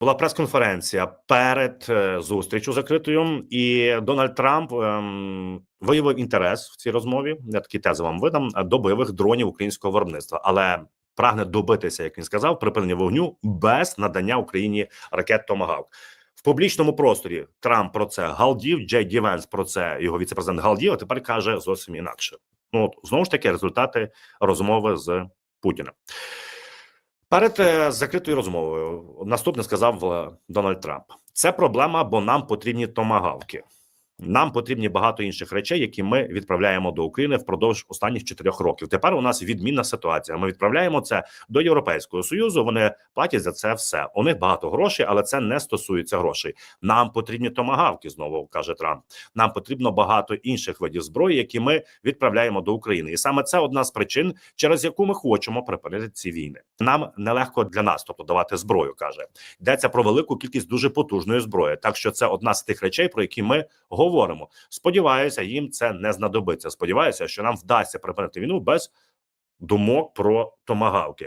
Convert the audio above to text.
Була прес-конференція перед е, зустрічю закритою, і Дональд Трамп ем, виявив інтерес в цій розмові. Я такі тези вам видам до бойових дронів українського виробництва, але прагне добитися, як він сказав, припинення вогню без надання Україні ракет Томагавк. В публічному просторі Трамп про це галдів. Джей Ді Венс про це його віцепрезидент галдів. А тепер каже зовсім інакше. Ну от знову ж таки результати розмови з Путіним. Перед е, закритою розмовою наступне сказав е, Дональд Трамп: це проблема, бо нам потрібні томагавки. Нам потрібні багато інших речей, які ми відправляємо до України впродовж останніх чотирьох років. Тепер у нас відмінна ситуація. Ми відправляємо це до Європейського союзу. Вони платять за це все. У них багато грошей, але це не стосується грошей. Нам потрібні томагавки. Знову каже Трамп. Нам потрібно багато інших видів зброї, які ми відправляємо до України, і саме це одна з причин, через яку ми хочемо припинити ці війни. Нам нелегко для нас, тобто давати зброю, каже йдеться про велику кількість дуже потужної зброї. Так що це одна з тих речей, про які ми говоримо. Сподіваюся, їм це не знадобиться. Сподіваюся, що нам вдасться припинити війну без думок про томагавки.